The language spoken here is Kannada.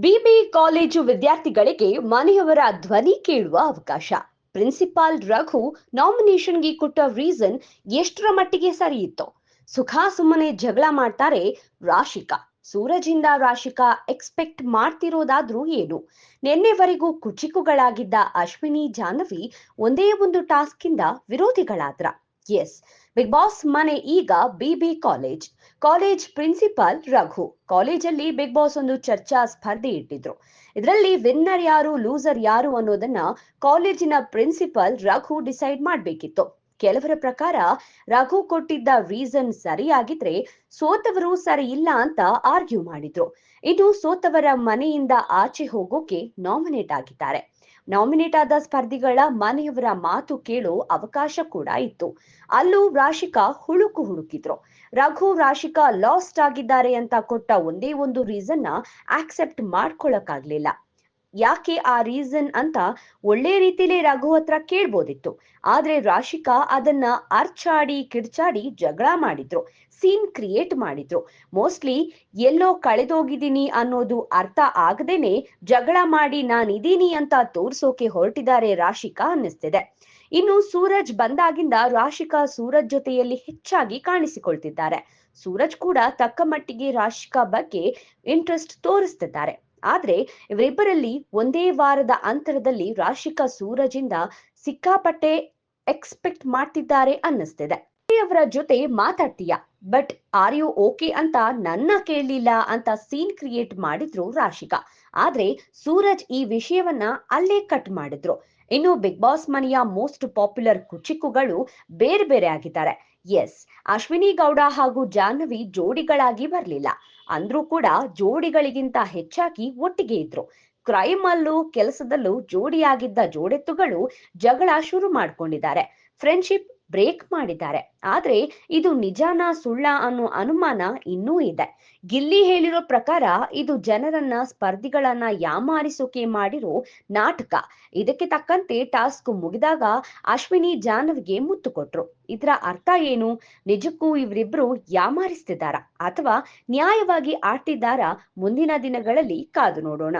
ಬಿಬಿ ಕಾಲೇಜು ವಿದ್ಯಾರ್ಥಿಗಳಿಗೆ ಮನೆಯವರ ಧ್ವನಿ ಕೇಳುವ ಅವಕಾಶ. ಪ್ರಿನ್ಸಿಪಾಲ್ ರಘು ನಾಮಿನೇಷನ್ಗೆ ಕೊಟ್ಟ ರೀಸನ್ ಎಷ್ಟರ ಮಟ್ಟಿಗೆ ಸರಿಯಿತ್ತು. ಸುಖಾ ಸುಮ್ಮನೆ ಜಗಳ ಮಾಡ್ತಾರೆ ರಾಶಿಕಾ. ಸೂರಜಿಂದ ರಾಶಿಕಾ ಎಕ್ಸ್ಪೆಕ್ಟ್ ಮಾಡ್ತಿರೋದಾದ್ರೂ ಏನು? ನಿನ್ನೆವರೆಗೂ ಕುಚಿಕುಗಳಾಗಿದ್ದ ಅಶ್ವಿನಿ ಜಾಹ್ನವಿ ಒಂದೇ ಒಂದು ಟಾಸ್ಕ್ ಇಂದ ವಿರೋಧಿಗಳಾದ್ರ. ಎಸ್ ಬಿಗ್ ಬಾಸ್ ಮನೆ ಈಗ BB college college principal Raghu ಕಾಲೇಜಲ್ಲಿ ಬಿಗ್ ಬಾಸ್ ಒಂದು ಚರ್ಚಾ ಸ್ಪರ್ಧೆ ಇಟ್ಟಿದ್ರು. ಇದರಲ್ಲಿ ವಿನ್ನರ್ ಯಾರು ಲೂಸರ್ ಯಾರು ಅನ್ನೋದನ್ನ ಕಾಲೇಜಿನ ಪ್ರಿನ್ಸಿಪಾಲ್ ರಘು ಡಿಸೈಡ್ ಮಾಡ್ಬೇಕಿತ್ತು. ಕೆಲವರ ಪ್ರಕಾರ ರಘು ಕೊಟ್ಟಿದ್ದ ರೀಸನ್ ಸರಿಯಾಗಿದ್ರೆ ಸೋತವರು ಸರಿ ಇಲ್ಲ ಅಂತ ಆರ್ಗ್ಯೂ ಮಾಡಿದ್ರು. ಇದು ಸೋತವರ ಮನೆಯಿಂದ ಆಚೆ ಹೋಗೋಕೆ ನಾಮಿನೇಟ್ ಆಗಿದ್ದಾರೆ. ನಾಮಿನೇಟ್ ಆದ ಸ್ಪರ್ಧಿಗಳ ಮನೆಯವರ ಮಾತು ಕೇಳೋ ಅವಕಾಶ ಕೂಡ ಇತ್ತು. ಅಲ್ಲೂ ರಾಶಿಕಾ ಹುಳುಕು ಹುಡುಕಿದ್ರು. ರಘು ರಾಶಿಕಾ ಲಾಸ್ಟ್ ಆಗಿದ್ದಾರೆ ಅಂತ ಕೊಟ್ಟ ಒಂದೇ ಒಂದು ರೀಸನ್ನ ಆಕ್ಸೆಪ್ಟ್ ಮಾಡ್ಕೊಳಕ್ಕಾಗ್ಲಿಲ್ಲ. ಯಾಕೆ ಆ ರೀಸನ್ ಅಂತ ಒಳ್ಳೆ ರೀತಿಲೇ ರಘು ಹತ್ರ ಕೇಳ್ಬೋದಿತ್ತು. ಆದ್ರೆ ರಾಶಿಕಾ ಅದನ್ನ ಅರ್ಚಾಡಿ, ಕಿರ್ಚಾಡಿ ಜಗಳ ಮಾಡಿದ್ರು ಸೀನ್ ಕ್ರಿಯೇಟ್ ಮಾಡಿದ್ರು. ಮೋಸ್ಟ್ಲಿ ಎಲ್ಲೋ ಕಳೆದೋಗಿದ್ದೀನಿ ಅನ್ನೋದು ಅರ್ಥ ಆಗದೇನೆ ಜಗಳ ಮಾಡಿ ನಾನಿದ್ದೀನಿ ಅಂತ ತೋರ್ಸೋಕೆ ಹೊರಟಿದ್ದಾರೆ ರಾಶಿಕಾ ಅನ್ನಿಸ್ತಿದೆ. ಇನ್ನು ಸೂರಜ್ ಬಂದಾಗಿಂದ ರಾಶಿಕಾ ಸೂರಜ್ ಜೊತೆಯಲ್ಲಿ ಹೆಚ್ಚಾಗಿ ಕಾಣಿಸಿಕೊಳ್ತಿದ್ದಾರೆ. ಸೂರಜ್ ಕೂಡ ತಕ್ಕ ಮಟ್ಟಿಗೆ ರಾಶಿಕಾ ಬಗ್ಗೆ ಇಂಟ್ರೆಸ್ಟ್ ತೋರಿಸ್ತಿದ್ದಾರೆ. ಆದ್ರೆ ಇವರಿಬ್ಬರಲ್ಲಿ ಒಂದೇ ವಾರದ ಅಂತರದಲ್ಲಿ ರಾಶಿಕಾ ಸೂರಜಿಂದ ಸಿಕ್ಕಾಪಟ್ಟೆ ಎಕ್ಸ್ಪೆಕ್ಟ್ ಮಾಡ್ತಿದ್ದಾರೆ ಅನ್ನಿಸ್ತಿದೆ. ಅವರ ಜೊತೆ ಮಾತಾಡ್ತೀಯ? ಬಟ್ ಆರ್ ಯು ಓಕೆ ಅಂತ ನನ್ನ ಕೇಳಲಿಲ್ಲ ಅಂತ ಸೀನ್ ಕ್ರಿಯೇಟ್ ಮಾಡಿದ್ರು ರಾಶಿಕಾ. ಆದ್ರೆ ಸೂರಜ್ ಈ ವಿಷಯವನ್ನ ಅಲ್ಲೇ ಕಟ್ ಮಾಡಿದ್ರು. ಇನ್ನು ಬಿಗ್ ಬಾಸ್ ಮನೆಯ ಮೋಸ್ಟ್ ಪಾಪ್ಯುಲರ್ ಕುಚಿಕ್ಕುಗಳು ಬೇರೆ ಬೇರೆ ಆಗಿದ್ದಾರೆ. ಎಸ್ ಅಶ್ವಿನಿ ಗೌಡ ಹಾಗೂ ಜಾಹ್ನವಿ ಜೋಡಿಗಳಾಗಿ ಬರಲಿಲ್ಲ. ಅಂದ್ರೂ ಕೂಡ ಜೋಡಿಗಳಿಗಿಂತ ಹೆಚ್ಚಾಗಿ ಒಟ್ಟಿಗೆ ಇದ್ರು. ಕ್ರೈಮ್ ಅಲ್ಲೂ ಕೆಲಸದಲ್ಲೂ ಜೋಡಿಯಾಗಿದ್ದ ಜೋಡೆತ್ತುಗಳು ಜಗಳ ಶುರು ಮಾಡ್ಕೊಂಡಿದ್ದಾರೆ. ಫ್ರೆಂಡ್ಶಿಪ್ ಬ್ರೇಕ್ ಮಾಡಿದ್ದಾರೆ. ಆದ್ರೆ ಇದು ನಿಜಾನ ಸುಳ್ಳ ಅನ್ನೋ ಅನುಮಾನ ಇನ್ನೂ ಇದೆ. ಗಿಲ್ಲಿ ಹೇಳಿರೋ ಪ್ರಕಾರ ಇದು ಜನರನ್ನ, ಸ್ಪರ್ಧಿಗಳನ್ನ ಯಾಮಾರಿಸೋಕೆ ಮಾಡಿರೋ ನಾಟಕ. ಇದಕ್ಕೆ ತಕ್ಕಂತೆ ಟಾಸ್ಕ್ ಮುಗಿದಾಗ ಅಶ್ವಿನಿ ಜಾನವ್ಗೆ ಮುತ್ತು ಕೊಟ್ರು. ಇದರ ಅರ್ಥ ಏನು? ನಿಜಕ್ಕೂ ಇವರಿಬ್ರು ಯಾಮಾರಿಸ್ತಿದ್ದಾರಾ? ಅಥವಾ ನ್ಯಾಯವಾಗಿ ಆಡ್ತಿದ್ದಾರಾ? ಮುಂದಿನ ದಿನಗಳಲ್ಲಿ ಕಾದು ನೋಡೋಣ.